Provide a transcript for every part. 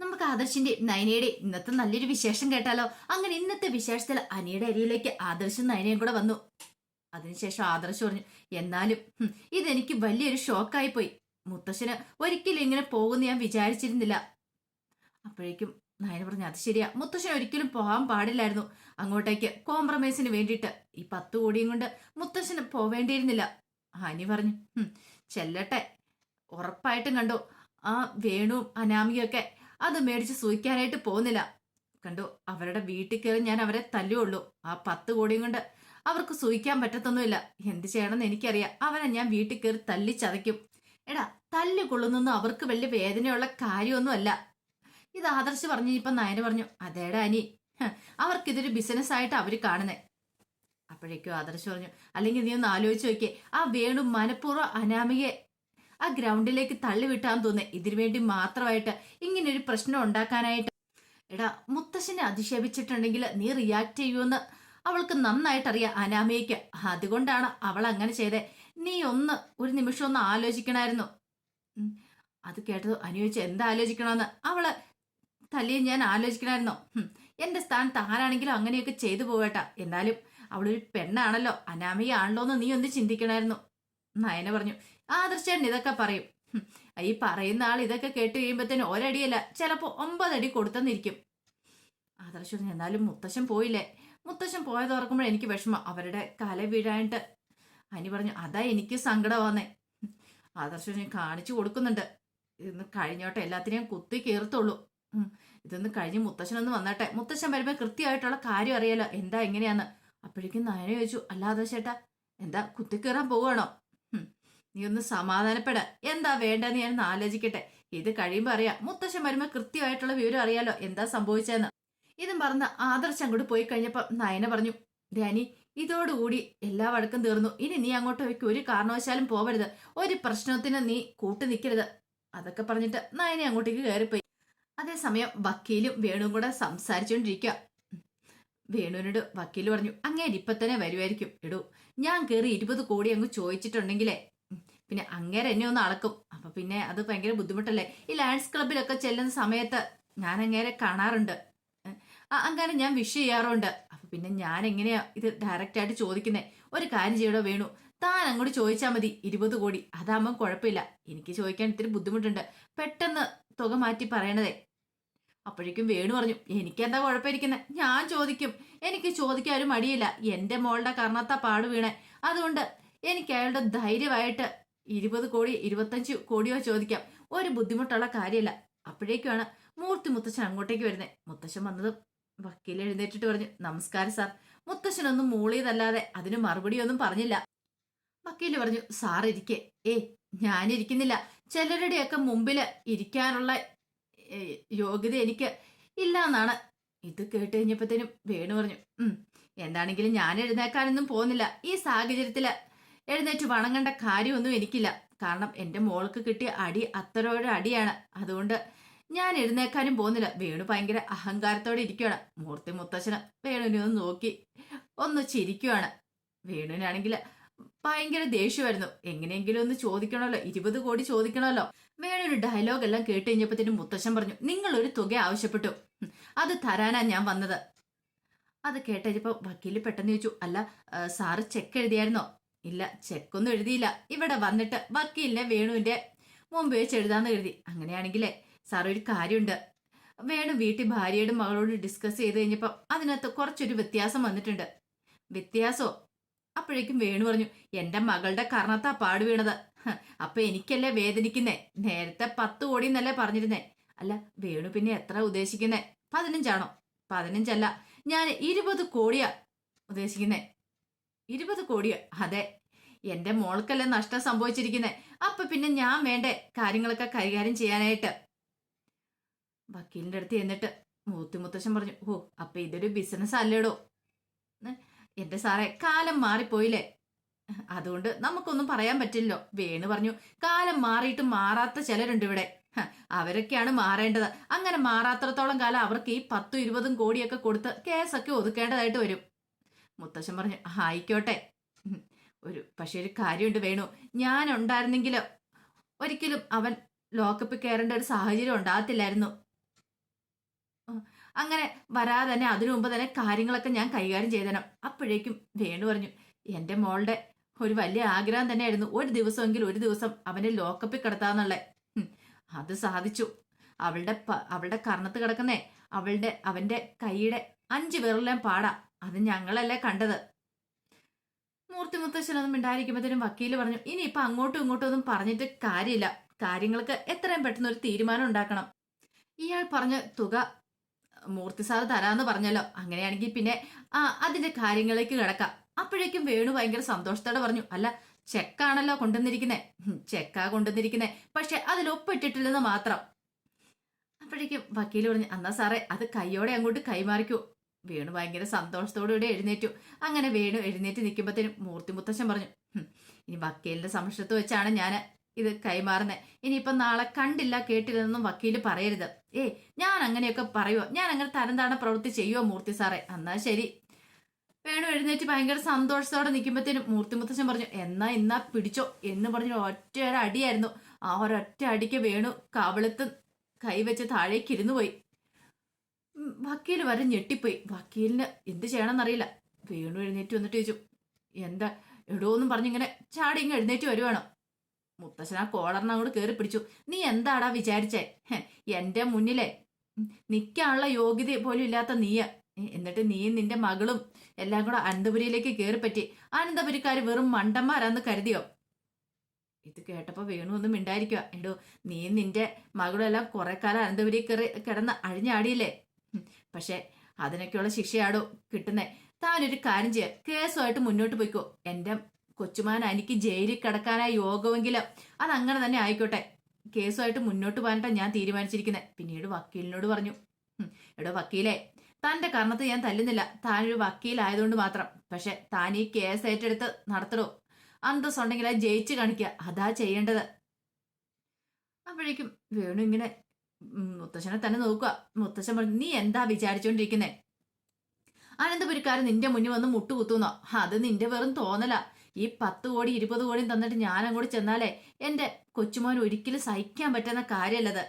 നമുക്ക് ആദർശിന്റെ നയനയുടെ ഇന്നത്തെ നല്ലൊരു വിശേഷം കേട്ടാലോ? അങ്ങനെ ഇന്നത്തെ വിശേഷത്തിൽ അനിയുടെ അരിയിലേക്ക് ആദർശും നയനയും കൂടെ വന്നു. അതിനുശേഷം ആദർശ് പറഞ്ഞു എന്നാലും ഇതെനിക്ക് വലിയൊരു ഷോക്കായി പോയി. മുത്തശ്ശന് ഒരിക്കലും ഇങ്ങനെ പോകുമെന്ന് ഞാൻ വിചാരിച്ചിരുന്നില്ല. അപ്പോഴേക്കും നയന പറഞ്ഞു അത് ശരിയാ. മുത്തശ്ശൻ ഒരിക്കലും പോകാൻ പാടില്ലായിരുന്നു. അങ്ങോട്ടേക്ക് കോംപ്രമൈസിന് വേണ്ടിയിട്ട്. ഈ പത്ത് കോടിയും കൊണ്ട് മുത്തശ്ശന് പോവേണ്ടിയിരുന്നില്ല. ഹനി പറഞ്ഞു "ഹും, ചെല്ലട്ടെ. ഉറപ്പായിട്ടും കണ്ടു. ആ വേണു അനാമികയൊക്കെ അത് മേടിച്ച് സൂഹിക്കാനായിട്ട് പോകുന്നില്ല. കണ്ടു അവരുടെ വീട്ടിൽ കയറി ഞാൻ അവരെ തല്ലുള്ളൂ ആ പത്ത് കോടിയും കൊണ്ട് അവർക്ക് സൂഹിക്കാൻ പറ്റത്തൊന്നുമില്ല. എന്ത് ചെയ്യണമെന്ന് എനിക്കറിയാം. അവനെ ഞാൻ വീട്ടിൽ കയറി തല്ലി ചതയ്ക്കും എടാ തല്ല് കൊള്ളുന്നൊന്നും അവർക്ക് വലിയ വേദനയുള്ള കാര്യമൊന്നുമല്ല. ഇത് ആദർശ് പറഞ്ഞു ഇപ്പൊ നയന പറഞ്ഞു അതേടാ അനി. അവർക്കിതൊരു ബിസിനസ് ആയിട്ട് അവർ കാണുന്നേ. അപ്പോഴേക്കും ആദർശ് പറഞ്ഞു അല്ലെങ്കിൽ നീ ഒന്ന് ആലോചിച്ച് നോക്കിയേ ആ വേണു മനഃപൂർവം അനാമികയെ ആ ഗ്രൗണ്ടിലേക്ക് തള്ളിവിട്ടാൻ തോന്നേ ഇതിനു വേണ്ടി മാത്രമായിട്ട് ഇങ്ങനെ ഒരു പ്രശ്നം ഉണ്ടാക്കാനായിട്ട്. എടാ മുത്തശ്ശനെ അധിക്ഷേപിച്ചിട്ടുണ്ടെങ്കിൽ നീ റിയാക്ട് ചെയ്യുമെന്ന് അവൾക്ക് നന്നായിട്ട് അറിയാം അനാമികയ്ക്ക്. അതുകൊണ്ടാണ് അവൾ അങ്ങനെ ചെയ്തേ. നീ ഒന്ന് ഒരു നിമിഷം ഒന്ന് ആലോചിക്കണമായിരുന്നു അത് കേട്ടത് അനുയോജിച്ച് എന്താ ആലോചിക്കണമെന്ന് അവൾ തല്ലിയും ഞാൻ ആലോചിക്കണമായിരുന്നോ. എന്റെ സ്ഥാനത്ത് ആരാണെങ്കിലും അങ്ങനെയൊക്കെ ചെയ്തു പോകട്ടെ എന്നാലും അവളൊരു പെണ്ണാണല്ലോ. അനാമിക ആണല്ലോ എന്ന് നീ ഒന്ന് ചിന്തിക്കണമായിരുന്നു നയന പറഞ്ഞു ആദർശേട്ടൻ ഇതൊക്കെ പറയും. ഈ പറയുന്ന ആൾ ഇതൊക്കെ കേട്ട് കഴിയുമ്പോഴത്തേന് ഒരടിയല്ല ചിലപ്പോ ഒമ്പതടി കൊടുത്തെന്നിരിക്കും. ആദർശ് എന്നാലും മുത്തശ്ശൻ പോയില്ലേ? മുത്തശ്ശൻ പോയത് ഓർക്കുമ്പോൾ എനിക്ക് വിഷമം. അവരുടെ കല വീഴാനായിട്ട് അനി പറഞ്ഞു അതാ എനിക്ക് സങ്കടമാന്നേ. ആദർശ് പറഞ്ഞു കാണിച്ചു കൊടുക്കുന്നുണ്ട്. ഇന്ന് കഴിഞ്ഞോട്ടെ എല്ലാത്തിനെയും കുത്തി കീർത്തുള്ളൂ. ഇതൊന്ന് കഴിഞ്ഞ് മുത്തശ്ശനൊന്ന് വന്നട്ടെ. മുത്തശ്ശൻ വരുമ്പോൾ കൃത്യമായിട്ടുള്ള കാര്യം അറിയാലോ എന്താ എങ്ങനെയാന്ന്. അപ്പോഴേക്കും നയന ചോദിച്ചു അല്ലാതെ ചേട്ടാ എന്താ കുത്തിക്കീറാൻ പോവുകയാണോ. നീ ഒന്ന് സമാധാനപ്പെട. എന്താ വേണ്ടെന്ന് ഞാൻ ആലോചിക്കട്ടെ. ഇത് കഴിയുമ്പോ അറിയാം. മുത്തശ്ശൻ വരുമ്പോ കൃത്യമായിട്ടുള്ള വിവരം അറിയാലോ എന്താ സംഭവിച്ചതെന്ന് ഇതും പറഞ്ഞ് ആദർശ് അങ്ങോട്ട് പോയി കഴിഞ്ഞപ്പോ നയന പറഞ്ഞു ഡാനി ഇതോടുകൂടി എല്ലാ വഴക്കും തീർന്നു. ഇനി നീ അങ്ങോട്ട് അങ്ങോട്ടേക്ക് ഒരു കാരണവശാലും പോവരുത്. ഒരു പ്രശ്നത്തിന് നീ കൂട്ടു നിൽക്കരുത്. അതൊക്കെ പറഞ്ഞിട്ട് നയനെ അങ്ങോട്ടേക്ക് കയറിപ്പോയി. അതേസമയം വക്കീലും വേണുവും കൂടെ സംസാരിച്ചുകൊണ്ടിരിക്കുക വേണുവിനോട് വക്കീൽ പറഞ്ഞു ഇപ്പൊ തന്നെ വരുമായിരിക്കും എടൂ ഞാൻ കയറി ഇരുപത് കോടി അങ്ങ് ചോദിച്ചിട്ടുണ്ടെങ്കിലേ പിന്നെ അങ്ങേരെ എന്നെ ഒന്ന് അളക്കും. അപ്പൊ പിന്നെ അത് ഭയങ്കര ബുദ്ധിമുട്ടല്ലേ? ഈ ലാൻഡ്സ് ക്ലബിലൊക്കെ ചെല്ലുന്ന സമയത്ത് ഞാൻ അങ്ങേരെ കാണാറുണ്ട്. അങ്ങനെ ഞാൻ വിഷ് ചെയ്യാറുണ്ട്. അപ്പൊ പിന്നെ ഞാൻ എങ്ങനെയാ ഇത് ഡയറക്റ്റ് ആയിട്ട് ചോദിക്കുന്നത് ഒരു കാര്യം ചെയ്യടോ വേണു. താൻ അങ്ങോട്ട് ചോദിച്ചാൽ മതി. ഇരുപത് കോടി. അതാകുമ്പോൾ കുഴപ്പമില്ല. എനിക്ക് ചോദിക്കാൻ ഇത്തിരി ബുദ്ധിമുട്ടുണ്ട്. പെട്ടെന്ന് തുക മാറ്റി പറയണതേ. അപ്പോഴേക്കും വേണു പറഞ്ഞു എനിക്കെന്താ കുഴപ്പമിരിക്കുന്നത് ഞാൻ ചോദിക്കും. എനിക്ക് ചോദിക്കാൻ ഒരു മടിയില്ല. എന്റെ മോളുടെ കർണത്താ പാട് വീണേ. അതുകൊണ്ട് എനിക്ക് അയാളുടെ ധൈര്യമായിട്ട് ഇരുപത് കോടി ഇരുപത്തഞ്ച് കോടിയോ ചോദിക്കാം. ഒരു ബുദ്ധിമുട്ടുള്ള കാര്യമല്ല അപ്പോഴേക്കുമാണ് മൂർത്തി മുത്തശ്ശൻ അങ്ങോട്ടേക്ക് വരുന്നത് മുത്തശ്ശൻ വന്നതും വക്കീൽ എഴുന്നേറ്റിട്ട് പറഞ്ഞു നമസ്കാരം സാർ. മുത്തശ്ശനൊന്നും മൂളിയതല്ലാതെ അതിന് മറുപടിയൊന്നും പറഞ്ഞില്ല. വക്കീൽ പറഞ്ഞു സാർ ഇരിക്കേ. ഏ ഞാനിരിക്കുന്നില്ല. ചിലരുടെയൊക്കെ മുമ്പിൽ ഇരിക്കാനുള്ള യോഗ്യത എനിക്ക് ഇല്ല എന്നാണ് ഇത് കേട്ട് കഴിഞ്ഞപ്പോഴത്തേനും വേണു പറഞ്ഞു ഉം എന്താണെങ്കിലും ഞാൻ എഴുന്നേക്കാനൊന്നും പോകുന്നില്ല. ഈ സാഹചര്യത്തിൽ എഴുന്നേറ്റ് വണങ്ങേണ്ട കാര്യമൊന്നും എനിക്കില്ല. കാരണം എന്റെ മോൾക്ക് കിട്ടിയ അടി അത്തരോടെ അടിയാണ്. അതുകൊണ്ട് ഞാൻ എഴുന്നേക്കാനും പോകുന്നില്ല. വേണു ഭയങ്കര അഹങ്കാരത്തോടെ ഇരിക്കുകയാണ് മൂർത്തി മുത്തച്ഛന് വേണുവിനെ ഒന്ന് നോക്കി ഒന്ന് ചിരിക്കുവാണ്. വേണുവിനാണെങ്കിൽ ഭയങ്കര ദേഷ്യമായിരുന്നു. എങ്ങനെയെങ്കിലും ഒന്ന് ചോദിക്കണമല്ലോ. ഇരുപത് കോടി ചോദിക്കണമല്ലോ. വേണൊരു ഡയലോഗ് എല്ലാം കേട്ട് കഴിഞ്ഞപ്പോഴത്തേനും മുത്തശ്ശൻ പറഞ്ഞു നിങ്ങൾ ഒരു തുക ആവശ്യപ്പെട്ടു. അത് തരാനാ ഞാൻ വന്നത്. അത് കേട്ടപ്പോ വക്കീൽ പെട്ടെന്ന് ചോദിച്ചു അല്ല സാറ് ചെക്ക് എഴുതിയായിരുന്നോ? ഇല്ല ചെക്കൊന്നും എഴുതിയില്ല. ഇവിടെ വന്നിട്ട് വക്കീലിനെ വേണുവിന്റെ മുമ്പ് വെച്ച് എഴുതാന്ന് എഴുതി അങ്ങനെയാണെങ്കിലേ സാർ ഒരു കാര്യമുണ്ട്. വേണു വീട്ടിൽ ഭാര്യയുടെ മകളോട് ഡിസ്കസ് ചെയ്ത് കഴിഞ്ഞപ്പോൾ അതിനകത്ത് കുറച്ചൊരു വ്യത്യാസം വന്നിട്ടുണ്ട്. വ്യത്യാസോ? അപ്പോഴേക്കും വേണു പറഞ്ഞു എന്റെ മകളുടെ കർണത്താ പാട് വീണത്. അപ്പൊ എനിക്കല്ലേ വേദനിക്കുന്നേ? നേരത്തെ പത്ത് കോടി എന്നല്ലേ പറഞ്ഞിരുന്നേ? അല്ല വേണു പിന്നെ എത്ര ഉദ്ദേശിക്കുന്നേ? പതിനഞ്ചാണോ? പതിനഞ്ചല്ല ഞാൻ ഇരുപത് കോടിയാ ഉദ്ദേശിക്കുന്നേ. ഇരുപത് കോടിയോ അതെ. എന്റെ മോൾക്കല്ലേ നഷ്ടം സംഭവിച്ചിരിക്കുന്നേ. അപ്പൊ പിന്നെ ഞാൻ വേണ്ടേ കാര്യങ്ങളൊക്കെ കൈകാര്യം ചെയ്യാനായിട്ട്? വക്കീലിന്റെ അടുത്ത് എന്നിട്ട് മൂത്തി മുത്തശ്ശൻ പറഞ്ഞു ഓ അപ്പൊ ഇതൊരു ബിസിനസ് അല്ലേടോ? എന്റെ സാറേ കാലം മാറിപ്പോയില്ലേ? അതുകൊണ്ട് നമുക്കൊന്നും പറയാൻ പറ്റില്ലല്ലോ. വേണു പറഞ്ഞു കാലം മാറിയിട്ട് മാറാത്ത ചിലരുണ്ട് ഇവിടെ. അവരൊക്കെയാണ് മാറേണ്ടത്. അങ്ങനെ മാറാത്രത്തോളം കാലം അവർക്ക് ഈ പത്തും ഇരുപതും കോടിയൊക്കെ കൊടുത്ത് കേസൊക്കെ ഒതുക്കേണ്ടതായിട്ട് വരും. മുത്തശ്ശൻ പറഞ്ഞു ആയിക്കോട്ടെ. ഒരു പക്ഷെ ഒരു കാര്യമുണ്ട് വേണു. ഞാൻ ഉണ്ടായിരുന്നെങ്കിൽ ഒരിക്കലും അവൻ ലോക്കപ്പിൽ കയറേണ്ട ഒരു സാഹചര്യം ഉണ്ടാകത്തില്ലായിരുന്നു. അങ്ങനെ വരാതെ തന്നെ അതിനു മുമ്പ് തന്നെ കാര്യങ്ങളൊക്കെ ഞാൻ കൈകാര്യം ചെയ്തണം അപ്പോഴേക്കും വേണു പറഞ്ഞു എന്റെ മോളുടെ ഒരു വലിയ ആഗ്രഹം തന്നെയായിരുന്നു ഒരു ദിവസമെങ്കിലും ഒരു ദിവസം അവനെ ലോക്കപ്പിൽ കിടത്താന്നുള്ള. അത് സാധിച്ചു. അവളുടെ അവളുടെ കർണത്ത് കിടക്കുന്നേ അവളുടെ അവന്റെ കൈയുടെ അഞ്ച് വിരലെല്ലാം പാടാ. അത് ഞങ്ങളല്ലേ കണ്ടത്. മൂർത്തി മുത്തശ്ശനൊന്നും മിണ്ടായിരിക്കുമ്പോഴത്തേനും വക്കീൽ പറഞ്ഞു ഇനി ഇപ്പൊ അങ്ങോട്ടും ഇങ്ങോട്ടും ഒന്നും പറഞ്ഞിട്ട് കാര്യമില്ല. കാര്യങ്ങൾക്ക് എത്രയും പെട്ടെന്ന് ഒരു തീരുമാനം ഉണ്ടാക്കണം. ഇയാൾ പറഞ്ഞ തുക മൂർത്തി സാർ തരാന്ന് പറഞ്ഞല്ലോ. അങ്ങനെയാണെങ്കിൽ പിന്നെ ആ അതിന്റെ കാര്യങ്ങളിലേക്ക് കിടക്കാം. അപ്പോഴേക്കും വേണു ഭയങ്കര സന്തോഷത്തോടെ പറഞ്ഞു അല്ല ചെക്കാണല്ലോ കൊണ്ടുവന്നിരിക്കുന്നേ. ചെക്കാ കൊണ്ടുവന്നിരിക്കുന്നേ. പക്ഷെ അതിൽ ഒപ്പിട്ടിട്ടില്ലെന്ന് മാത്രം. അപ്പോഴേക്കും വക്കീൽ പറഞ്ഞു അന്നാ സാറേ അത് കൈയോടെ അങ്ങോട്ട് കൈമാറിക്കൂ. വേണു ഭയങ്കര സന്തോഷത്തോടുകൂടി എഴുന്നേറ്റു. അങ്ങനെ വേണു എഴുന്നേറ്റ് നിൽക്കുമ്പോഴത്തേനും മൂർത്തി മുത്തശ്ശൻ പറഞ്ഞു ഇനി വക്കീലിന്റെ സംശയത്ത് വെച്ചാണ് ഞാൻ ഇത് കൈമാറുന്നത് ഇനിയിപ്പം നാളെ കണ്ടില്ല കേട്ടില്ലെന്നും വക്കീൽ പറയരുത്. ഏ ഞാൻ അങ്ങനെയൊക്കെ പറയുമോ ഞാൻ അങ്ങനെ തരം താണ പ്രവൃത്തി ചെയ്യുമോ മൂർത്തി സാറേ? എന്നാ ശരി. വേണു എഴുന്നേറ്റ് ഭയങ്കര സന്തോഷത്തോടെ നിൽക്കുമ്പോഴത്തേനും മൂർത്തി മുത്തശ്ശൻ പറഞ്ഞു എന്നാ ഇന്നാ പിടിച്ചോ എന്ന് പറഞ്ഞു ഒറ്റ ഒരടിയായിരുന്നു ആ ഒരൊറ്റ അടിക്ക് വേണു കവിളത്ത് കൈവച്ച് താഴേക്ക് ഇരുന്നു പോയി. ഉം, വക്കീൽ വരെ ഞെട്ടിപ്പോയി. വക്കീലിന് എന്ത് ചെയ്യണമെന്നറിയില്ല. വേണു എഴുന്നേറ്റ് വന്നിട്ട് ചോദിച്ചു എന്താ? എടോ എന്നും പറഞ്ഞിങ്ങനെ ചാടി ഇങ്ങ് എഴുന്നേറ്റ് വരുവാണോ. മുത്തശ്ശൻ ആ അങ്ങോട്ട് കയറി പിടിച്ചു. നീ എന്താടാ വിചാരിച്ചേ? എന്റെ മുന്നിലെ നിൽക്കാനുള്ള യോഗ്യത പോലും ഇല്ലാത്ത നീയ. എന്നിട്ട് നീയും നിന്റെ മകളും എല്ലാം കൂടെ അനന്തപുരിയിലേക്ക് കയറിപ്പറ്റി. പറ്റി അനന്തപുരിക്കാർ വെറും മണ്ടന്മാരാന്ന് കരുതിയോ? ഇത് കേട്ടപ്പോ വേണു ഒന്നും മിണ്ടായിരിക്കുക എടോ നീ നിന്റെ മകളും എല്ലാം കുറെ കാലം അനന്തപുരി കയറി കിടന്ന് അഴിഞ്ഞാടിയില്ലേ? പക്ഷെ അതിനൊക്കെയുള്ള ശിക്ഷയാടോ കിട്ടുന്നേ? താനൊരു കാര്യം ചെയ്യുക കേസുമായിട്ട് മുന്നോട്ട് പോയിക്കോ. എന്റെ കൊച്ചുമാൻ എനിക്ക് ജയിലിൽ കിടക്കാനായി യോഗമെങ്കിലും അത് അങ്ങനെ തന്നെ ആയിക്കോട്ടെ. കേസുമായിട്ട് മുന്നോട്ട് പോകാനായിട്ടാണ് ഞാൻ തീരുമാനിച്ചിരിക്കുന്നത് പിന്നീട് വക്കീലിനോട് പറഞ്ഞു. "ഉം, എടോ വക്കീലേ തന്റെ കാരണത്ത് ഞാൻ തല്ലുന്നില്ല. താനൊരു വക്കീലായതുകൊണ്ട് മാത്രം. പക്ഷെ താൻ ഈ കേസ് ഏറ്റെടുത്ത് നടത്തണോ? അന്തസ്സുണ്ടെങ്കിൽ അത് ജയിച്ച് കാണിക്കുക അതാ ചെയ്യേണ്ടത്. അപ്പോഴേക്കും വേണു ഇങ്ങനെ മുത്തശ്ശനെ തന്നെ നോക്കുക. മുത്തശ്ശൻ പറഞ്ഞു നീ എന്താ വിചാരിച്ചോണ്ടിരിക്കുന്നേ? അനന്തപുരിക്കാരൻ നിന്റെ മുന്നിൽ വന്ന് മുട്ടുകുത്തുന്നോ. അത് നിന്റെ വെറും തോന്നല. ഈ പത്ത് കോടി ഇരുപത് കോടിയും തന്നിട്ട് ഞാൻ അങ്ങോട്ട് ചെന്നാലേ എന്റെ കൊച്ചുമോൻ ഒരിക്കലും സഹിക്കാൻ പറ്റുന്ന കാര്യമല്ലത്.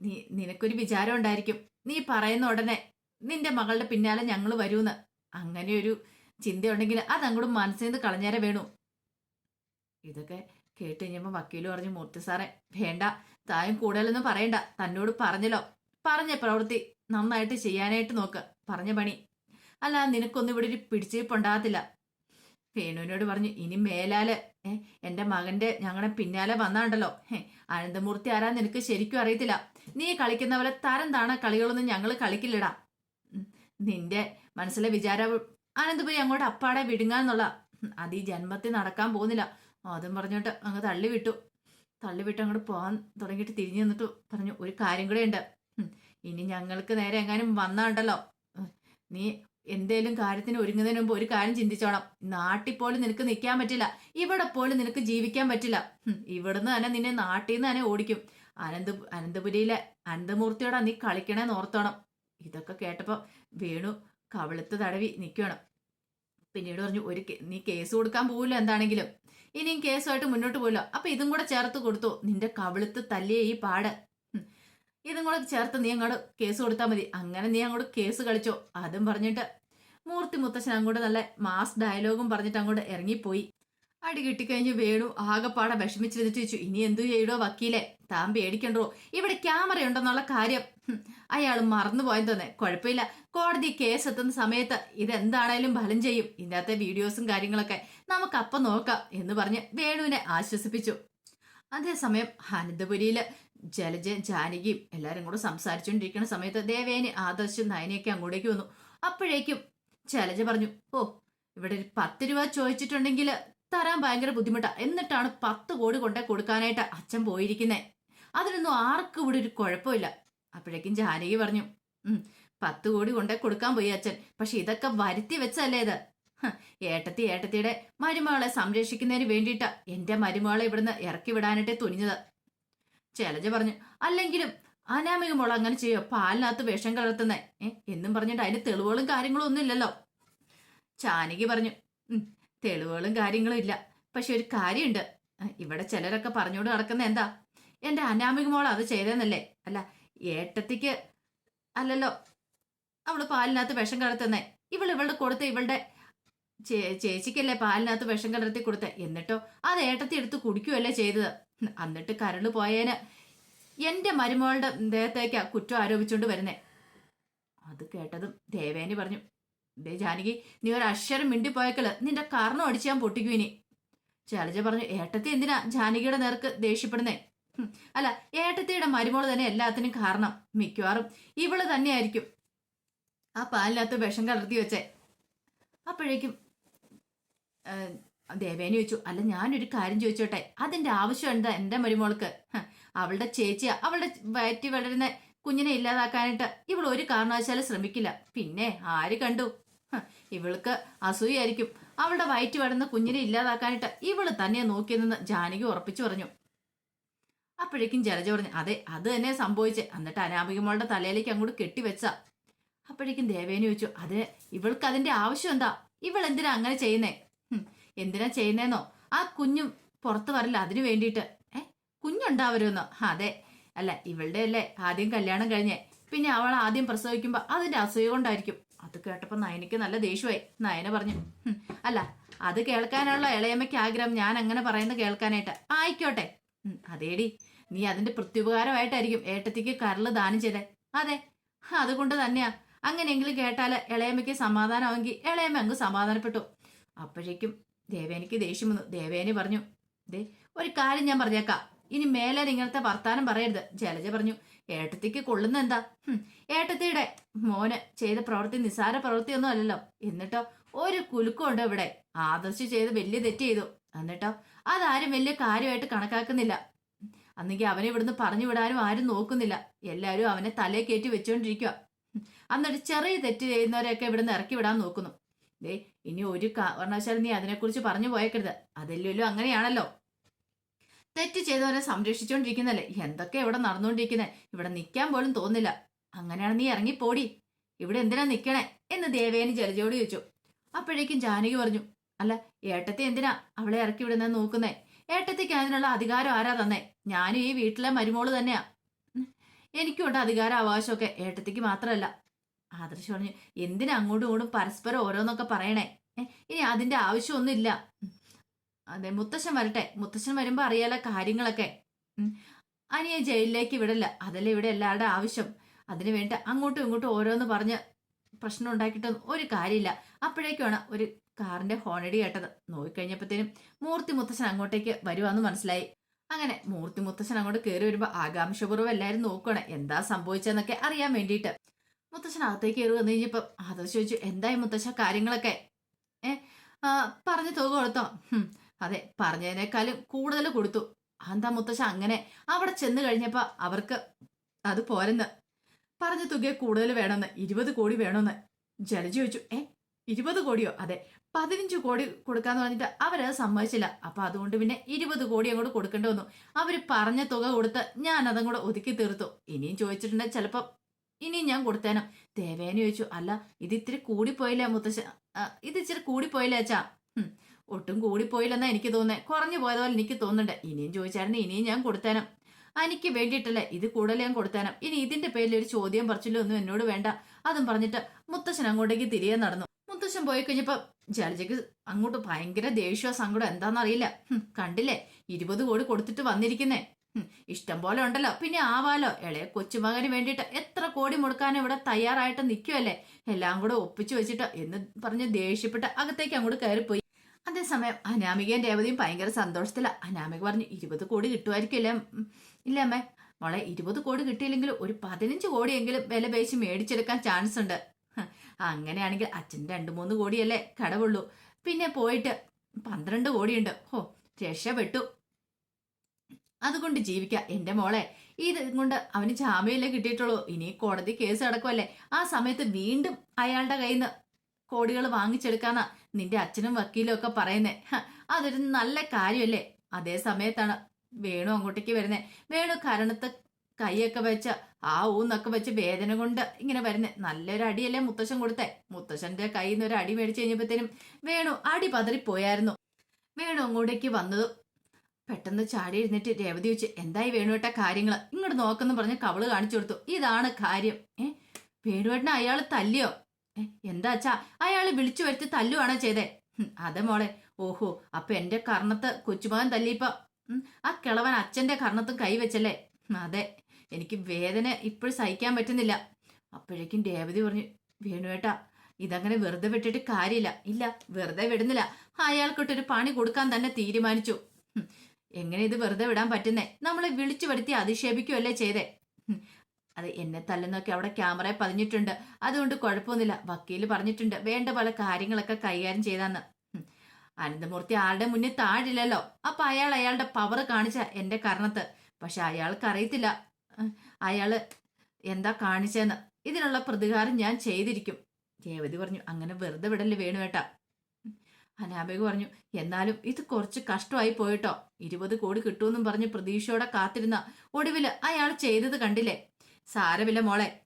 നീ നിനക്കൊരു വിചാരം ഉണ്ടായിരിക്കും. നീ പറയുന്ന ഉടനെ നിന്റെ മകളുടെ പിന്നാലെ ഞങ്ങൾ വരൂന്ന്. അങ്ങനെ ഒരു ചിന്തയുണ്ടെങ്കിൽ അതങ്ങോട്ട് മനസ്സിൽ നിന്ന് കളഞ്ഞേരെ വേണു. ഇതൊക്കെ കേട്ട് കഴിഞ്ഞപ്പോൾ പറഞ്ഞു മൂർത്തി സാറേ വേണ്ട. തായും കൂടുതലൊന്നും പറയണ്ട. തന്നോട് പറഞ്ഞല്ലോ. പറഞ്ഞ പ്രവൃത്തി. നന്നായിട്ട് ചെയ്യാനായിട്ട് നോക്ക്. പറഞ്ഞ പണി. അല്ല നിനക്കൊന്നും ഇവിടെ ഒരു പിടിച്ചിപ്പുണ്ടാകത്തില്ല വേണുവിനോട് പറഞ്ഞു ഇനി മേലാൽ എന്റെ മകന്റെ ഞങ്ങളുടെ പിന്നാലെ വന്നാണ്ടല്ലോ. അനന്തമൂർത്തി ആരാ നിനക്ക് ശരിക്കും അറിയത്തില്ല. നീ കളിക്കുന്ന പോലെ തരം താണ കളികളൊന്നും ഞങ്ങൾ കളിക്കില്ലടാ. നിന്റെ മനസ്സിലെ വിചാരം അനന്തപുരി അങ്ങോട്ട് അപ്പാടെ വിടുങ്ങാന്നുള്ള. അത് ഈ ജന്മത്തിൽ നടക്കാൻ പോകുന്നില്ല. അതും പറഞ്ഞോട്ട് അങ്ങ് തള്ളി വിട്ടു തള്ളി വിട്ട് അങ്ങോട്ട് പോകാൻ തുടങ്ങിയിട്ട് തിരിഞ്ഞു നിന്നിട്ട് പറഞ്ഞു ഒരു കാര്യം കൂടെ ഉണ്ട്. ഇനി ഞങ്ങൾക്ക് നേരെ എങ്ങാനും വന്നാണ്ടല്ലോ. നീ എന്തേലും കാര്യത്തിന് ഒരുങ്ങുന്നതിന് മുമ്പ് ഒരു കാര്യം ചിന്തിച്ചോണം. നാട്ടിൽ പോലും നിനക്ക് നിൽക്കാൻ പറ്റില്ല. ഇവിടെ പോലും നിനക്ക് ജീവിക്കാൻ പറ്റില്ല. ഇവിടുന്ന് തന്നെ നിന്നെ നാട്ടിൽ നിന്ന് തന്നെ ഓടിക്കും. അനന്ത അനന്തപുരിയിലെ അനന്തമൂർത്തിയോടാ നീ കളിക്കണേന്ന് ഓർത്തോണം. ഇതൊക്കെ കേട്ടപ്പോ വേണു കവിളത്ത് തടവി നിൽക്കണം പിന്നീട് പറഞ്ഞു ഒരു നീ കേസ് കൊടുക്കാൻ പോവില്ല എന്താണെങ്കിലും. ഇനിയും കേസുമായിട്ട് മുന്നോട്ട് പോയില്ല. അപ്പൊ ഇതും കൂടെ ചേർത്ത് കൊടുത്തു. നിന്റെ കവിളുത്ത് തല്ലിയ ഈ പാട്. ഇതും കൂടെ ചേർത്ത് നീ അങ്ങോട്ട് കേസ് കൊടുത്താൽ മതി. അങ്ങനെ നീ അങ്ങോട്ട് കേസ് കളിച്ചോ. അതും പറഞ്ഞിട്ട് മൂർത്തി മുത്തശ്ശൻ അങ്ങോട്ട് നല്ല മാസ് ഡയലോഗും പറഞ്ഞിട്ട് അങ്ങോട്ട് ഇറങ്ങിപ്പോയി. അടി കിട്ടിക്കഴിഞ്ഞ് വേണു ആകെപ്പാടെ വിഷമിച്ചിരുന്നിട്ട് ചോദിച്ചു ഇനി എന്തു ചെയ്യടോ വക്കീലെ? താൻ പേടിക്കണ്ടോ? ഇവിടെ ക്യാമറ ഉണ്ടെന്നുള്ള കാര്യം. അയാൾ മറന്നുപോയെന്ന് തോന്നേ കുഴപ്പമില്ല. കോടതി കേസ് എത്തുന്ന സമയത്ത് ഇതെന്താണേലും ഫലം ചെയ്യും. ഇതിനകത്തെ വീഡിയോസും കാര്യങ്ങളൊക്കെ നമുക്ക് അപ്പം നോക്കാം എന്ന് പറഞ്ഞ് വേണുവിനെ ആശ്വസിപ്പിച്ചു. അതേസമയം അനന്തപുരിയിൽ ജലജ ജാനകിയും എല്ലാവരും കൂടെ സംസാരിച്ചുകൊണ്ടിരിക്കുന്ന സമയത്ത് ദേവേനെ ആദർശും നയനയൊക്കെ അങ്ങോട്ടേക്ക് വന്നു. അപ്പോഴേക്കും ജലജ പറഞ്ഞു ഓ ഇവിടെ ഒരു പത്ത് രൂപ ചോദിച്ചിട്ടുണ്ടെങ്കിൽ തരാൻ ഭയങ്കര ബുദ്ധിമുട്ടാ. എന്നിട്ടാണ് പത്ത് കോടി കൊണ്ടേ കൊടുക്കാനായിട്ട് അച്ഛൻ പോയിരിക്കുന്നേ. അതിനൊന്നും ആർക്കും ഇവിടെ ഒരു കുഴപ്പമില്ല. അപ്പോഴേക്കും ജാനകി പറഞ്ഞു പത്ത് കോടി കൊണ്ടേ കൊടുക്കാൻ പോയി അച്ഛൻ. പക്ഷെ ഇതൊക്കെ വരുത്തി വെച്ചല്ലേ ഇത്? ഏട്ടത്തി ഏട്ടത്തിയുടെ മരുമകളെ സംരക്ഷിക്കുന്നതിന് വേണ്ടിയിട്ടാ എന്റെ മരുമകളെ ഇവിടുന്ന് ഇറക്കി വിടാനായിട്ട് തുനിഞ്ഞത്. ചെലജ പറഞ്ഞു അല്ലെങ്കിലും അനാമിക മോൾ അങ്ങനെ ചെയ്യോ? പാലിനകത്ത് വിഷം കലർത്തുന്നേ. എന്നും പറഞ്ഞിട്ട് അതിന് തെളിവുകളും കാര്യങ്ങളും ഒന്നും ഇല്ലല്ലോ. ചാനകി പറഞ്ഞു "ഉം, തെളിവുകളും കാര്യങ്ങളും ഇല്ല. പക്ഷെ ഒരു കാര്യമുണ്ട്. ഇവിടെ ചിലരൊക്കെ പറഞ്ഞോട് നടക്കുന്ന എന്താ? എന്റെ അനാമിക മോൾ അത് ചെയ്തെന്നല്ലേ? അല്ല ഏട്ടത്തിക്ക് അല്ലല്ലോ അവൾ പാലിനകത്ത് വിഷം കലർത്തുന്നേ. ഇവൾ ഇവളുടെ കൊടുത്ത ഇവളുടെ ചേച്ചിക്കല്ലേ പാലിനകത്ത് വിഷം കലർത്തി കൊടുത്തേ. എന്നിട്ടോ അത് ഏട്ടത്തി എടുത്ത് കുടിക്കുകയല്ലേ ചെയ്തത്. എന്നിട്ട് കരൾ പോയേന്. എന്റെ മരുമകളുടെ ദേഹത്തേക്കാ കുറ്റം ആരോപിച്ചുകൊണ്ട് വരുന്നേ. അത് കേട്ടതും ദേവേനി പറഞ്ഞു ദേ ജാനകി നീ ഒരു അക്ഷരം മിണ്ടിപ്പോയക്കൽ. നിന്റെ കാരണം അടിച്ച് ഞാൻ പൊട്ടിക്കും ഇനി. ശൈലജ പറഞ്ഞു ഏട്ടത്തി എന്തിനാ ജാനകിയുടെ നേർക്ക് ദേഷ്യപ്പെടുന്നേ? അല്ല ഏട്ടത്തിയുടെ മരുമോൾ തന്നെ എല്ലാത്തിനും കാരണം. മിക്കവാറും ഇവൾ തന്നെയായിരിക്കും. ആ പാലിനകത്ത് വിഷം കലർത്തി വെച്ചേ. അപ്പോഴേക്കും ദേവേനി ചോദിച്ചു അല്ല ഞാനൊരു കാര്യം ചോദിച്ചോട്ടെ. അതിന്റെ ആവശ്യം എന്താ എന്റെ മരുമോൾക്ക്? അവളുടെ ചേച്ചിയാ അവളുടെ വയറ്റി വളരുന്ന കുഞ്ഞിനെ ഇല്ലാതാക്കാനായിട്ട് ഇവൾ ഒരു കാരണവശാലും ശ്രമിക്കില്ല. പിന്നെ ആര് കണ്ടു? ഇവൾക്ക് അസൂയായിരിക്കും. അവളുടെ വയറ്റ് വടന്ന് കുഞ്ഞിനെ ഇല്ലാതാക്കാനിട്ട് ഇവൾ തന്നെ നോക്കിയെന്ന് ജാനകി ഉറപ്പിച്ചു പറഞ്ഞു. അപ്പോഴേക്കും ജലജ പറഞ്ഞു അതെ അത് തന്നെ സംഭവിച്ചേ. എന്നിട്ട് അനാമികമോളുടെ തലയിലേക്ക് അങ്ങോട്ട് കെട്ടിവെച്ച. അപ്പോഴേക്കും ദേവേനി വെച്ചു അതെ ഇവൾക്ക് അതിന്റെ ആവശ്യം എന്താ? ഇവൾ എന്തിനാ അങ്ങനെ ചെയ്യുന്നേ? എന്തിനാ ചെയ്യുന്നേന്നോ? ആ കുഞ്ഞും പുറത്തു വരില്ല അതിനു വേണ്ടിയിട്ട്. ഏ കുഞ്ഞുണ്ടാവരുമെന്നോ അതെ അല്ല ഇവളുടെ അല്ലേ ആദ്യം കല്യാണം കഴിഞ്ഞേ. പിന്നെ അവൾ ആദ്യം പ്രസവിക്കുമ്പോ അതിന്റെ അസൂയ കൊണ്ടായിരിക്കും. അത് കേട്ടപ്പോ നയനയ്ക്ക് നല്ല ദേഷ്യമായി നയന പറഞ്ഞു അല്ല അത് കേൾക്കാനുള്ള ഇളയമ്മയ്ക്ക് ആഗ്രഹം ഞാൻ അങ്ങനെ പറയുന്നത് കേൾക്കാനായിട്ട്. ആയിക്കോട്ടെ. അതേടി. നീ അതിന്റെ പ്രത്യുപകാരമായിട്ടായിരിക്കും ഏട്ടത്തിക്ക് കരൾ ദാനം ചെയ്തേ. അതെ അതുകൊണ്ട് തന്നെയാ. അങ്ങനെയെങ്കിലും കേട്ടാൽ ഇളയമ്മയ്ക്ക് സമാധാനമാണെങ്കിൽ ഇളയമ്മ അങ്ങ് സമാധാനപ്പെട്ടു. അപ്പോഴേക്കും ദേവേനിക്ക് ദേഷ്യം വന്നു. ദേവേനി പറഞ്ഞു ദേ ഒരു കാര്യം ഞാൻ പറഞ്ഞേക്കാം. ഇനി മേലെ ഇങ്ങനത്തെ വർത്താനം പറയരുത്. ജലജ പറഞ്ഞു ഏട്ടത്തിക്ക് കൊള്ളുന്ന എന്താ? ഏട്ടത്തിയുടെ മോന് ചെയ്ത പ്രവൃത്തി നിസാര പ്രവൃത്തിയൊന്നും അല്ലല്ലോ. എന്നിട്ടോ ഒരു കുലുക്കമുണ്ട് ഇവിടെ? ആദർശ് ചെയ്ത് വലിയ തെറ്റ് ചെയ്തു. എന്നിട്ടോ അതാരും വലിയ കാര്യമായിട്ട് കണക്കാക്കുന്നില്ല. അന്നെങ്കിൽ അവനെ ഇവിടുന്ന് പറഞ്ഞു വിടാനും ആരും നോക്കുന്നില്ല. എല്ലാവരും അവനെ തലേ കയറ്റി വെച്ചുകൊണ്ടിരിക്കുക അന്നിട്ട് ചെറിയ തെറ്റ് ചെയ്യുന്നവരെയൊക്കെ ഇവിടുന്ന് ഇറക്കി വിടാൻ നോക്കുന്നു. ദേ ഇനി ഒരു കാരണവശാലും നീ അതിനെക്കുറിച്ച് പറഞ്ഞു പോയേക്കരുത്. അതല്ലല്ലോ അങ്ങനെയാണല്ലോ. തെറ്റ് ചെയ്തവരെ സംരക്ഷിച്ചുകൊണ്ടിരിക്കുന്നല്ലേ എന്തൊക്കെ ഇവിടെ നടന്നുകൊണ്ടിരിക്കുന്നത് ഇവിടെ നിൽക്കാൻ പോലും തോന്നില്ല അങ്ങനെയാണ് നീ ഇറങ്ങിപ്പോടി. ഇവിടെ എന്തിനാ നിൽക്കണേ എന്ന് ദേവേനി ജലജോടി ചോദിച്ചു. അപ്പോഴേക്കും ജാനകി പറഞ്ഞു അല്ല ഏട്ടത്തെ എന്തിനാ അവളെ ഇറക്കി വിടുന്നത് നോക്കുന്നേ? ഏട്ടത്തിക്ക് അതിനുള്ള അധികാരം ആരാ തന്നേ? ഞാനും ഈ വീട്ടിലെ മരുമോൾ തന്നെയാ. എനിക്കുണ്ട് അധികാര അവകാശമൊക്കെ ഏട്ടത്തിക്ക് മാത്രമല്ല. ആദർശ് പറഞ്ഞു എന്തിനാ അങ്ങോട്ടും ഇങ്ങോട്ടും പരസ്പരം ഓരോന്നൊക്കെ പറയണേ? ഇനി അതിന്റെ ആവശ്യമൊന്നുമില്ല. അതെ മുത്തശ്ശൻ വരട്ടെ. മുത്തശ്ശൻ വരുമ്പോ അറിയാലോ കാര്യങ്ങളൊക്കെ. അനിയെ ജയിലിലേക്ക് വിടല്ല. അതല്ലേ ഇവിടെ എല്ലാവരുടെ ആവശ്യം. അതിനു വേണ്ടി അങ്ങോട്ടും ഇങ്ങോട്ടും ഓരോന്ന് പറഞ്ഞ് പ്രശ്നം ഉണ്ടാക്കിയിട്ടൊന്നും ഒരു കാര്യമില്ല. അപ്പോഴേക്കുമാണ് ഒരു കാറിന്റെ ഹോണടി കേട്ടത്. നോക്കിക്കഴിഞ്ഞപ്പോഴത്തേനും മൂർത്തി മുത്തശ്ശൻ അങ്ങോട്ടേക്ക് വരുവാന്ന് മനസ്സിലായി. അങ്ങനെ മൂർത്തി മുത്തശ്ശൻ അങ്ങോട്ട് കയറി വരുമ്പോ ആകാംക്ഷപൂർവം എല്ലാവരും നോക്കുകയാണ് എന്താ സംഭവിച്ചതെന്നൊക്കെ അറിയാൻ വേണ്ടിയിട്ട്. മുത്തശ്ശൻ അകത്തേക്ക് കയറി വന്നു കഴിഞ്ഞപ്പോ അത് ചോദിച്ചു എന്തായി മുത്തശ്ശ കാര്യങ്ങളൊക്കെ? ഏ പറഞ്ഞു തുക കൊടുത്തോ. അതെ പറഞ്ഞതിനേക്കാളും കൂടുതൽ കൊടുത്തു. അന്താ മുത്തശ്ശ അങ്ങനെ? അവിടെ ചെന്ന് കഴിഞ്ഞപ്പോ അവർക്ക് അത് പോരെന്ന്. പറഞ്ഞ തുക കൂടുതൽ വേണമെന്ന് ഇരുപത് കോടി വേണമെന്ന്. ജലജ ചോദിച്ചു ഏ ഇരുപത് കോടിയോ? അതെ പതിനഞ്ച് കോടി കൊടുക്കാന്ന് പറഞ്ഞിട്ട് അവരത് സമ്മതിച്ചില്ല. അപ്പൊ അതുകൊണ്ട് പിന്നെ ഇരുപത് കോടി അങ്ങോട്ട് കൊടുക്കേണ്ടി വന്നു. അവർ പറഞ്ഞ തുക കൊടുത്ത് ഞാൻ അതും കൂടെ ഒതുക്കി തീർത്തു. ഇനിയും ചോദിച്ചിട്ടുണ്ടെങ്കിൽ ചിലപ്പോ ഇനിയും ഞാൻ കൊടുത്തേനും. ദേവേനെ ചോദിച്ചു അല്ല ഇത് ഇത്തിരി കൂടിപ്പോയില്ലേ മുത്തശ്ശ? ഇത് ഇച്ചിരി കൂടിപ്പോയില്ലേ അച്ഛാ? ഒട്ടും കൂടിപ്പോയില്ലെന്നാ എനിക്ക് തോന്നുന്നത് കുറഞ്ഞു പോയതുപോലെ എനിക്ക് തോന്നുന്നുണ്ട്. ഇനിയും ചോദിച്ചായിരുന്നു ഇനിയും ഞാൻ കൊടുത്തേനം. എനിക്ക് വേണ്ടിയിട്ടല്ലേ ഇത് കൂടുതൽ ഞാൻ കൊടുത്തേനം. ഇനി ഇതിന്റെ പേരിൽ ഒരു ചോദ്യം പറിച്ചില്ല ഒന്നും എന്നോട് വേണ്ട. അതും പറഞ്ഞിട്ട് മുത്തശ്ശൻ അങ്ങോട്ടേക്ക് തിരികെ നടന്നു. മുത്തശ്ശൻ പോയി കഴിഞ്ഞപ്പോ ജലജയ്ക്ക് അങ്ങോട്ട് ഭയങ്കര ദേഷ്യവും സങ്കടം എന്താണെന്നറിയില്ല കണ്ടില്ലേ? ഇരുപത് കോടി കൊടുത്തിട്ട് വന്നിരിക്കുന്നേ. ഇഷ്ടം പോലെ ഉണ്ടല്ലോ. പിന്നെ ആവാലോ? ഇളയ കൊച്ചുമകന് വേണ്ടിയിട്ട് എത്ര കോടി മുടക്കാൻ ഇവിടെ തയ്യാറായിട്ട് നിൽക്കുമല്ലേ എല്ലാം കൂടെ ഒപ്പിച്ചു വെച്ചിട്ട് എന്ന് പറഞ്ഞ് ദേഷ്യപ്പെട്ട് അകത്തേക്ക് അങ്ങോട്ട് കയറിപ്പോയി. അതേസമയം അനാമികയും രേവതിയും ഭയങ്കര സന്തോഷത്തിലാണ് അനാമിക പറഞ്ഞു ഇരുപത് കോടി കിട്ടുമായിരിക്കില്ലേ? ഇല്ല അമ്മേ? മോളെ ഇരുപത് കോടി കിട്ടിയില്ലെങ്കിൽ ഒരു പതിനഞ്ച് കോടിയെങ്കിലും വില പേശി മേടിച്ചെടുക്കാൻ ചാൻസ് ഉണ്ട്. അങ്ങനെയാണെങ്കിൽ അച്ഛൻ രണ്ട് മൂന്ന് കോടിയല്ലേ കടവുള്ളൂ. പിന്നെ പോയിട്ട് പന്ത്രണ്ട് കോടിയുണ്ട്. ഹോ രക്ഷപ്പെട്ടു. അതുകൊണ്ട് ജീവിക്ക. എന്റെ മോളെ ഇത് കൊണ്ട് അവന് ജാമ്യമല്ലേ കിട്ടിയിട്ടുള്ളൂ. ഇനി കോടതി കേസ് അടക്കുമല്ലേ ആ സമയത്ത് വീണ്ടും അയാളുടെ കയ്യിൽ നിന്ന് കോടികൾ വാങ്ങിച്ചെടുക്കാന്നാ നിന്റെ അച്ഛനും വക്കീലും ഒക്കെ പറയുന്നേ. അതൊരു നല്ല കാര്യമല്ലേ അതേ സമയത്താണ് വേണു അങ്ങോട്ടേക്ക് വരുന്നേ. വേണു കരണത്ത് കൈയൊക്കെ വെച്ച് ആ ഊന്നൊക്കെ വെച്ച് വേദന കൊണ്ട് ഇങ്ങനെ വരുന്നേ. നല്ലൊരു അടിയല്ലേ മുത്തശ്ശൻ കൊടുത്തേ. മുത്തശ്ശന്റെ കയ്യിൽ നിന്ന് ഒരു അടി മേടിച്ചു കഴിഞ്ഞപ്പോഴത്തേനും വേണു അടി പതറിപ്പോയായിരുന്നു വേണു അങ്ങോട്ടേക്ക് വന്നതും പെട്ടെന്ന് ചാടി എഴുന്നേറ്റ് രേവതി വെച്ച് എന്തായി വേണുവേട്ട കാര്യങ്ങൾ ഇങ്ങോട്ട് നോക്കെന്ന് പറഞ്ഞ് കവൾ കാണിച്ചു കൊടുത്തു. ഇതാണ് കാര്യം. ഏ വേണുവേട്ടനെ അയാൾ തല്ലിയോ? "ഏ, എന്താ അച്ഛാ? അയാൾ വിളിച്ചു വരുത്തി തല്ലുവാണോ ചെയ്തേ? അതെ മോളെ. ഓഹോ അപ്പൊ എന്റെ കർണത്ത് കൊച്ചുമകൻ തല്ലിയപ്പോ ആ കിളവൻ അച്ഛന്റെ കർണത്തും കൈവച്ചല്ലേ "ഉം, അതെ. എനിക്ക് വേദന ഇപ്പോഴും സഹിക്കാൻ പറ്റുന്നില്ല. അപ്പോഴേക്കും രേവതി പറഞ്ഞു വേണുവേട്ടാ ഇതങ്ങനെ വെറുതെ വിട്ടിട്ട് കാര്യമില്ല. ഇല്ല വെറുതെ വിടുന്നില്ല. അയാൾക്കിട്ടൊരു പണി കൊടുക്കാൻ തന്നെ തീരുമാനിച്ചു. എങ്ങനെ ഇത് വെറുതെ വിടാൻ പറ്റുന്നേ? നമ്മളെ വിളിച്ചു വരുത്തി അധിക്ഷേപിക്കുകയല്ലേ ചെയ്തേ? അത് എന്നെ തല്ലുന്നൊക്കെ അവിടെ ക്യാമറയെ പതിഞ്ഞിട്ടുണ്ട്. അതുകൊണ്ട് കുഴപ്പമൊന്നുമില്ല. വക്കീൽ പറഞ്ഞിട്ടുണ്ട് വേണ്ട പല കാര്യങ്ങളൊക്കെ കൈകാര്യം ചെയ്താന്ന്. അനന്തമൂർത്തി ആളുടെ മുന്നിൽ താഴില്ലല്ലോ. അപ്പൊ അയാൾ അയാളുടെ പവർ കാണിച്ച എന്റെ കാരണത്ത് പക്ഷെ അയാൾക്ക് അറിയത്തില്ല. അയാൾ എന്താ കാണിച്ചെന്ന്. ഇതിനുള്ള പ്രതികാരം ഞാൻ ചെയ്തിരിക്കും. രേവതി പറഞ്ഞു അങ്ങനെ വെറുതെ വിടൽ വേണു കേട്ടാ അനാബേഗ് പറഞ്ഞു എന്നാലും ഇത് കുറച്ച് കഷ്ടമായി പോയിട്ടോ. ഇരുപത് കോടി കിട്ടുമെന്നും പറഞ്ഞ് പ്രതീക്ഷയോടെ കാത്തിരുന്ന ഒടുവിൽ അയാൾ ചെയ്തത് കണ്ടില്ലേ? സാരമില്ല മോളെ.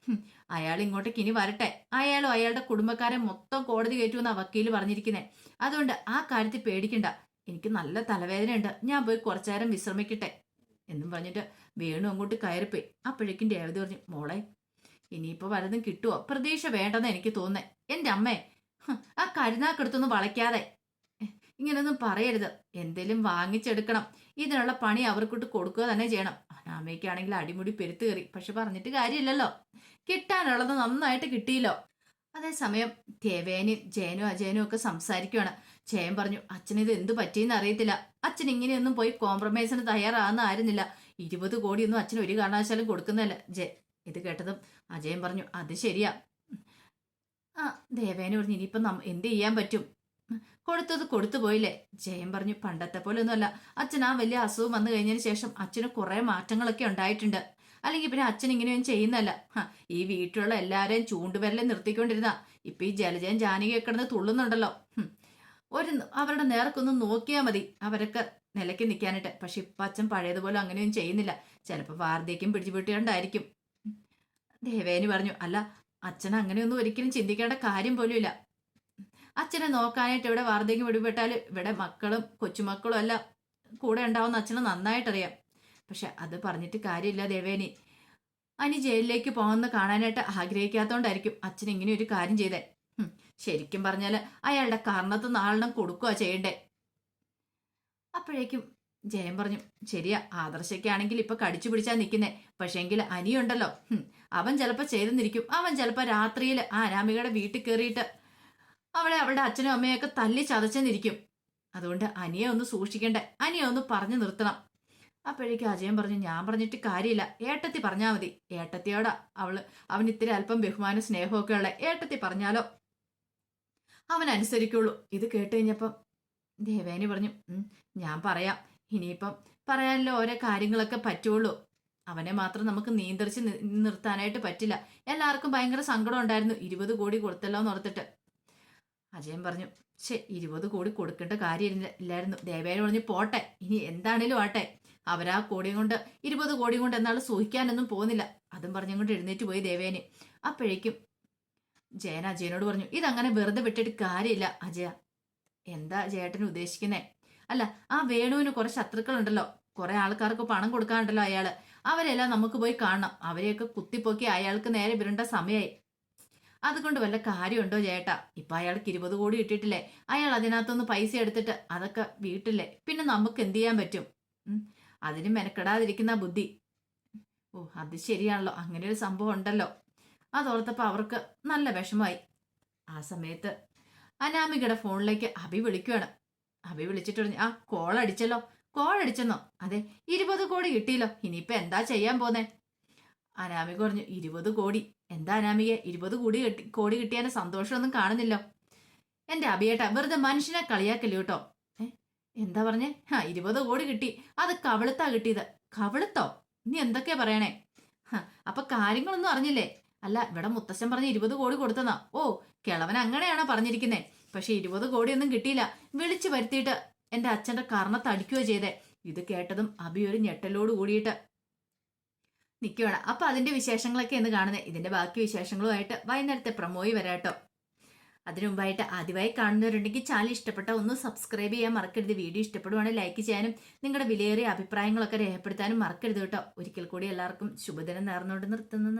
അയാൾ ഇങ്ങോട്ടേക്ക് ഇനി വരട്ടെ. അയാളും അയാളുടെ കുടുംബക്കാരെ മൊത്തം കോടതി കയറ്റുമെന്ന വക്കീൽ പറഞ്ഞിരിക്കുന്നേ. അതുകൊണ്ട് ആ കാര്യത്തിൽ പേടിക്കണ്ട. എനിക്ക് നല്ല തലവേദനയുണ്ട്. ഞാൻ പോയി കുറച്ചേരം വിശ്രമിക്കട്ടെ എന്നും പറഞ്ഞിട്ട് വേണു അങ്ങോട്ട് കയറിപ്പോയി. അപ്പോഴേക്കും രേവതി പറഞ്ഞു മോളെ ഇനിയിപ്പോ വലതും കിട്ടുമോ പ്രതീക്ഷ വേണ്ടെന്ന് എനിക്ക് തോന്നേ എന്റെ അമ്മേ ആ കരുനാക്കെടുത്തൊന്നും വളയ്ക്കാതെ. ഇങ്ങനെയൊന്നും പറയരുത്. എന്തേലും വാങ്ങിച്ചെടുക്കണം. ഇതിനുള്ള പണി അവർക്കിട്ട് കൊടുക്കുക തന്നെ ചെയ്യണം. അനാമയ്ക്കാണെങ്കിൽ അടിമുടി പെരുത്ത് കയറി. പക്ഷെ പറഞ്ഞിട്ട് കാര്യമില്ലല്ലോ. കിട്ടാനുള്ളത് നന്നായിട്ട് കിട്ടിയില്ലോ. അതേസമയം ദേവേനും ജയനും അജയനും ഒക്കെ സംസാരിക്കുകയാണ് ജയൻ പറഞ്ഞു അച്ഛന് ഇത് എന്ത് പറ്റിയെന്ന് അറിയത്തില്ല. അച്ഛൻ ഇങ്ങനെയൊന്നും പോയി കോംപ്രമൈസിന് തയ്യാറാകുന്ന ആയിരുന്നില്ല ഇരുപത് കോടിയൊന്നും അച്ഛൻ ഒരു കാരണവശാലും കൊടുക്കുന്നതല്ല. ജയ ഇത് കേട്ടതും അജയൻ പറഞ്ഞു അത് ശരിയാ. ആ ദേവേന പറഞ്ഞു ഇനിയിപ്പം എന്ത് ചെയ്യാൻ പറ്റും? കൊടുത്തത് കൊടുത്തു പോയില്ലേ? ജയൻ പറഞ്ഞു പണ്ടത്തെ പോലെ ഒന്നുമല്ല അച്ഛൻ ആ വലിയ അസുഖം വന്നു കഴിഞ്ഞതിന് ശേഷം അച്ഛന് കുറെ മാറ്റങ്ങളൊക്കെ ഉണ്ടായിട്ടുണ്ട്. അല്ലെങ്കിൽ പിന്നെ അച്ഛൻ ഇങ്ങനെയൊന്നും ചെയ്യുന്നല്ല ഈ വീട്ടിലുള്ള എല്ലാവരെയും ചൂണ്ടുവിരലെ നിർത്തിക്കൊണ്ടിരുന്ന. ഇപ്പൊ ഈ ജലജയൻ ജാനകിയൊക്കെ കിടന്ന് തുള്ളുന്നുണ്ടല്ലോ. ഒരു അവരുടെ നേർക്കൊന്ന് നോക്കിയാൽ മതി അവരൊക്കെ നിലയ്ക്ക് നിൽക്കാനായിട്ട്. പക്ഷെ ഇപ്പൊ അച്ഛൻ പഴയതുപോലെ അങ്ങനെയൊന്നും ചെയ്യുന്നില്ല. ചിലപ്പോൾ വാർദ്ധക്യം പിടിച്ചുപിട്ടിയുണ്ടായിരിക്കും ദേവേനി പറഞ്ഞു അല്ല അച്ഛൻ അങ്ങനെയൊന്നും ഒരിക്കലും ചിന്തിക്കേണ്ട കാര്യം പോലും ഇല്ല അച്ഛനെ നോക്കാനായിട്ട് ഇവിടെ വാർദ്ധക്യം പിടിപെട്ടാൽ ഇവിടെ മക്കളും കൊച്ചുമക്കളും എല്ലാം കൂടെ ഉണ്ടാവുന്ന അച്ഛനെ നന്നായിട്ടറിയാം. പക്ഷെ അത് പറഞ്ഞിട്ട് കാര്യമില്ല ദേവേനി. അനി ജയിലിലേക്ക് പോകുന്ന കാണാനായിട്ട് ആഗ്രഹിക്കാത്തോണ്ടായിരിക്കും അച്ഛൻ ഇങ്ങനെ ഒരു കാര്യം ചെയ്തേ. ശരിക്കും പറഞ്ഞാൽ അയാളുടെ കാരണത്ത് നാളെണ്ണം കൊടുക്കുക ചെയ്യണ്ടേ. അപ്പോഴേക്കും ജയൻ പറഞ്ഞു ശരിയാ ആദർശയ്ക്കാണെങ്കിൽ ഇപ്പൊ കടിച്ചു പിടിച്ചാ നിൽക്കുന്നേ പക്ഷേങ്കിൽ അനിയുണ്ടല്ലോ. അവൻ ചിലപ്പോ ചെയ്തെന്നിരിക്കും. അവൻ ചിലപ്പോ രാത്രിയിൽ ആ അനാമികയുടെ വീട്ടിൽ കയറിയിട്ട് അവളെ അവളുടെ അച്ഛനും അമ്മയൊക്കെ തല്ലി ചതച്ചെന്നിരിക്കും. അതുകൊണ്ട് അനിയെ ഒന്ന് സൂക്ഷിക്കണ്ടേ? അനിയെ ഒന്ന് പറഞ്ഞു നിർത്തണം. അപ്പോഴേക്കും അജയൻ പറഞ്ഞു ഞാൻ പറഞ്ഞിട്ട് കാര്യമില്ല. ഏട്ടത്തി പറഞ്ഞാൽ മതി. ഏട്ടത്തിയോടാ അവൾ അവൻ ഇത്തിരി അല്പം ബഹുമാനം സ്നേഹമൊക്കെ ഉള്ള. ഏട്ടത്തി പറഞ്ഞാലോ? അവൻ അനുസരിക്കുള്ളൂ. ഇത് കേട്ട് കഴിഞ്ഞപ്പം ദേവേനി പറഞ്ഞു ഞാൻ പറയാം. ഇനിയിപ്പം പറയാനല്ലോ ഓരോ കാര്യങ്ങളൊക്കെ പറ്റുള്ളൂ. അവനെ മാത്രം നമുക്ക് നിയന്ത്രിച്ച് നിർത്താനായിട്ട് പറ്റില്ല. എല്ലാവർക്കും ഭയങ്കര സങ്കടം ഉണ്ടായിരുന്നു. ഇരുപത് കോടി കൊടുത്തല്ലോ എന്ന് ഓർത്തിട്ട്. അജയൻ പറഞ്ഞു ശേ ഇരുപത് കോടി കൊടുക്കേണ്ട കാര്യം ഇല്ലായിരുന്നു. ദേവേനെ പറഞ്ഞു പോട്ടെ ഇനി എന്താണേലും ആട്ടെ. അവരാ കോടിയും കൊണ്ട് ഇരുപത് കോടിയും കൊണ്ട് എന്നാൾ സൂഹിക്കാനൊന്നും പോകുന്നില്ല. അതും പറഞ്ഞുകൊണ്ട് എഴുന്നേറ്റ് പോയി ദേവേന് അപ്പോഴേക്കും ജയൻ അജയനോട് പറഞ്ഞു ഇതങ്ങനെ വെറുതെ വിട്ടിട്ട് കാര്യമില്ല അജയ. എന്താ ജയേട്ടന് ഉദ്ദേശിക്കുന്നേ? അല്ല ആ വേണുവിന് കുറെ ശത്രുക്കളുണ്ടല്ലോ. കുറെ ആൾക്കാർക്ക് പണം കൊടുക്കാനുണ്ടല്ലോ അയാൾ. അവരെല്ലാം നമുക്ക് പോയി കാണണം. അവരെയൊക്കെ കുത്തിപ്പൊക്കി അയാൾക്ക് നേരെ വിരണ്ട സമയമായി അതുകൊണ്ട് വല്ല കാര്യമുണ്ടോ ചേട്ടാ? ഇപ്പൊ അയാൾക്ക് ഇരുപത് കോടി ഇട്ടിട്ടില്ലേ അയാൾ അതിനകത്തൊന്ന് പൈസ എടുത്തിട്ട് അതൊക്കെ വീട്ടില്ലേ? പിന്നെ നമുക്ക് എന്ത് ചെയ്യാൻ പറ്റും. അതിന് മെനക്കെടാതിരിക്കുന്ന ബുദ്ധി. ഓ അത് ശരിയാണല്ലോ. അങ്ങനെ ഒരു സംഭവം ഉണ്ടല്ലോ. അതോർത്തപ്പോ അവർക്ക് നല്ല വിഷമമായി. ആ സമയത്ത് അനാമികയുടെ ഫോണിലേക്ക് അഭി വിളിക്കുകയാണ് അഭി വിളിച്ചിട്ട് പറഞ്ഞു ആ കോൾ അടിച്ചല്ലോ. കോൾ അടിച്ചെന്നോ? അതെ ഇരുപത് കോടി കിട്ടിയല്ലോ. ഇനിയിപ്പോ എന്താ ചെയ്യാൻ പോന്നെ? അനാമിക പറഞ്ഞു ഇരുപത് കോടി. എന്താ അനാമിക ഇരുപത് കോടി കിട്ടി കോടി കിട്ടിയാൻ സന്തോഷമൊന്നും കാണുന്നില്ലോ. എന്റെ അഭിയേട്ട വെറുതെ മനുഷ്യനെ കളിയാക്കല്ലോ കേട്ടോ? എന്താ പറഞ്ഞേ? ആ ഇരുപത് കോടി കിട്ടി. അത് കവളുത്താ കിട്ടിയത്. കവളുത്തോ? നീ എന്തൊക്കെയാ പറയണേ? അപ്പൊ കാര്യങ്ങളൊന്നും അറിഞ്ഞില്ലേ? അല്ല ഇവിടെ മുത്തശ്ശൻ പറഞ്ഞ് ഇരുപത് കോടി കൊടുത്തെന്നാ ഓ കിളവൻ അങ്ങനെയാണോ പറഞ്ഞിരിക്കുന്നേ? പക്ഷെ ഇരുപത് കോടിയൊന്നും കിട്ടിയില്ല. വിളിച്ചു വരുത്തിയിട്ട് എന്റെ അച്ഛന്റെ കർണത്തടിക്കുകയോ ചെയ്തേ. ഇത് കേട്ടതും അബി ഒരു ഞെട്ടലോട് കൂടിയിട്ട് നിൽക്കുകയാണ് അപ്പൊ അതിന്റെ വിശേഷങ്ങളൊക്കെ എന്ന് കാണുന്നത് ഇതിന്റെ ബാക്കി വിശേഷങ്ങളുമായിട്ട് വൈകുന്നേരത്തെ പ്രമോയി വരാട്ടോ അതിനു മുമ്പായിട്ട് ആദ്യമായി കാണുന്നവരുണ്ടെങ്കിൽ ചാനൽ ഇഷ്ടപ്പെട്ട ഒന്ന് സബ്സ്ക്രൈബ് ചെയ്യാൻ മറക്കരുത്. വീഡിയോ ഇഷ്ടപ്പെടുവാണെങ്കിൽ ലൈക്ക് ചെയ്യാനും നിങ്ങളുടെ വിലയേറിയ അഭിപ്രായങ്ങളൊക്കെ രേഖപ്പെടുത്താനും മറക്കരുത് കേട്ടോ. ഒരിക്കൽ കൂടി എല്ലാവർക്കും ശുഭദിനം നേർന്നുകൊണ്ട് നിർത്തുന്നു.